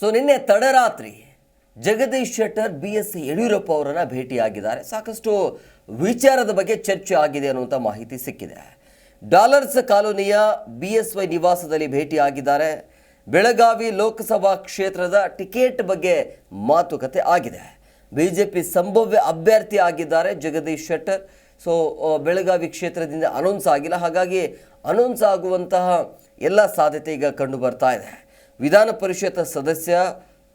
So ನಿನ್ನೆ ತಡರಾತ್ರಿ Jagadish Shettar B S Yediyurappa ಅವರನ್ನು ಭೇಟಿಯಾಗಿದ್ದಾರೆ. ಸಾಕಷ್ಟು ವಿಚಾರದ ಬಗ್ಗೆ ಚರ್ಚೆ ಆಗಿದೆ ಅನ್ನುವಂಥ ಮಾಹಿತಿ ಸಿಕ್ಕಿದೆ. ಡಾಲರ್ಸ್ ಕಾಲೋನಿಯ ಬಿ ಎಸ್ ವೈ ನಿವಾಸದಲ್ಲಿ ಭೇಟಿಯಾಗಿದ್ದಾರೆ. ಬೆಳಗಾವಿ ಲೋಕಸಭಾ ಕ್ಷೇತ್ರದ ಟಿಕೆಟ್ ಬಗ್ಗೆ ಮಾತುಕತೆ ಆಗಿದೆ. ಬಿಜೆಪಿ ಸಂಭವ್ಯ ಅಭ್ಯರ್ಥಿ ಆಗಿದ್ದಾರೆ ಜಗದೀಶ್ ಶೆಟ್ಟರ್. ಸೊ ಬೆಳಗಾವಿ ಕ್ಷೇತ್ರದಿಂದ ಅನೌನ್ಸ್ ಆಗಿಲ್ಲ. ಹಾಗಾಗಿ ಅನೌನ್ಸ್ ಆಗುವಂತಹ ಎಲ್ಲ ಸಾಧ್ಯತೆ ಈಗ ಕಂಡು ಬರ್ತಾ ಇದೆ. ವಿಧಾನ ಪರಿಷತ್ ಸದಸ್ಯ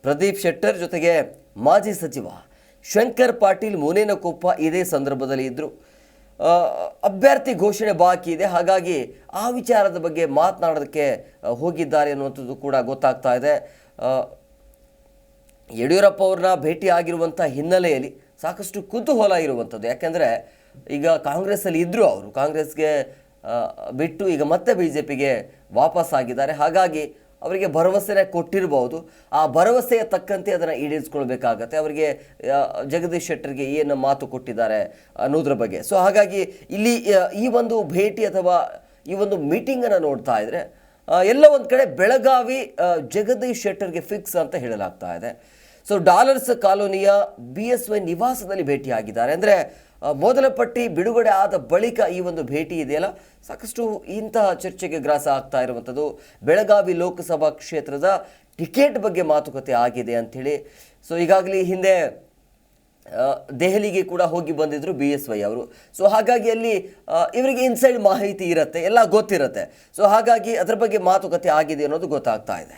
ಪ್ರದೀಪ್ ಶೆಟ್ಟರ್ ಜೊತೆಗೆ ಮಾಜಿ ಸಚಿವ ಶಂಕರ್ ಪಾಟೀಲ್ ಮುನೇನಕೊಪ್ಪ ಇದೇ ಸಂದರ್ಭದಲ್ಲಿ ಇದ್ದರು ಅಭ್ಯರ್ಥಿ ಘೋಷಣೆ ಬಾಕಿ ಇದೆ. ಹಾಗಾಗಿ ಆ ವಿಚಾರದ ಬಗ್ಗೆ ಮಾತನಾಡೋದಕ್ಕೆ ಹೋಗಿದ್ದಾರೆ ಅನ್ನುವಂಥದ್ದು ಕೂಡ ಗೊತ್ತಾಗ್ತಾ ಇದೆ. ಯಡಿಯೂರಪ್ಪ ಅವ್ರನ್ನ ಭೇಟಿ ಆಗಿರುವಂಥ ಹಿನ್ನೆಲೆಯಲ್ಲಿ ಸಾಕಷ್ಟು ಕುತೂಹಲ ಇರುವಂಥದ್ದು. ಯಾಕೆಂದರೆ ಈಗ ಕಾಂಗ್ರೆಸ್ಸಲ್ಲಿ ಇದ್ದರು ಅವರು. ಕಾಂಗ್ರೆಸ್ಗೆ ಬಿಟ್ಟು ಈಗ ಮತ್ತೆ ಬಿ ಜೆ ಪಿಗೆ ವಾಪಸ್ ಆಗಿದ್ದಾರೆ ಹಾಗಾಗಿ ಅವರಿಗೆ ಭರವಸೆನ ಕೊಟ್ಟಿರಬಹುದು ಆ ಭರವಸೆಯ ತಕ್ಕಂತೆ ಅದನ್ನು ಈಡೇರಿಸ್ಕೊಳ್ಬೇಕಾಗತ್ತೆ. ಅವರಿಗೆ ಜಗದೀಶ್ ಶೆಟ್ಟರ್ಗೆ ಏನು ಮಾತು ಕೊಟ್ಟಿದ್ದಾರೆ ಅನ್ನೋದ್ರ ಬಗ್ಗೆ. ಸೊ ಹಾಗಾಗಿ ಇಲ್ಲಿ ಈ ಒಂದು ಭೇಟಿ ಅಥವಾ ಈ ಒಂದು ಮೀಟಿಂಗನ್ನು ನೋಡ್ತಾ ಇದ್ದರೆ ಎಲ್ಲ ಒಂದು ಕಡೆ ಬೆಳಗಾವಿ ಜಗದೀಶ್ ಶೆಟ್ಟರ್ಗೆ ಫಿಕ್ಸ್ ಅಂತ ಹೇಳಲಾಗ್ತಾ ಇದೆ. ಸೊ ಡಾಲರ್ಸ್ ಕಾಲೋನಿಯ ಬಿ ಎಸ್ ವೈ ನಿವಾಸದಲ್ಲಿ ಭೇಟಿಯಾಗಿದ್ದಾರೆ. ಅಂದರೆ ಮೊದಲ ಪಟ್ಟಿ ಬಿಡುಗಡೆ ಆದ ಬಳಿಕ ಈ ಒಂದು ಭೇಟಿ ಇದೆಯಲ್ಲ? ಸಾಕಷ್ಟು ಇಂತಹ ಚರ್ಚೆಗೆ ಗ್ರಾಸ ಆಗ್ತಾ ಇರುವಂಥದ್ದು. ಬೆಳಗಾವಿ ಲೋಕಸಭಾ ಕ್ಷೇತ್ರದ ಟಿಕೆಟ್ ಬಗ್ಗೆ ಮಾತುಕತೆ ಆಗಿದೆ ಅಂಥೇಳಿ. ಸೊ ಈಗಾಗಲೇ ಹಿಂದೆ ದೆಹಲಿಗೆ ಕೂಡ ಹೋಗಿ ಬಂದಿದ್ದರು ಬಿ ಎಸ್ ವೈ ಅವರು. ಸೊ ಹಾಗಾಗಿ ಅಲ್ಲಿ ಇವರಿಗೆ ಇನ್ಸೈಡ್ ಮಾಹಿತಿ ಇರುತ್ತೆ, ಎಲ್ಲ ಗೊತ್ತಿರುತ್ತೆ. ಸೊ ಹಾಗಾಗಿ ಅದರ ಬಗ್ಗೆ ಮಾತುಕತೆ ಆಗಿದೆ ಅನ್ನೋದು ಗೊತ್ತಾಗ್ತಾ ಇದೆ.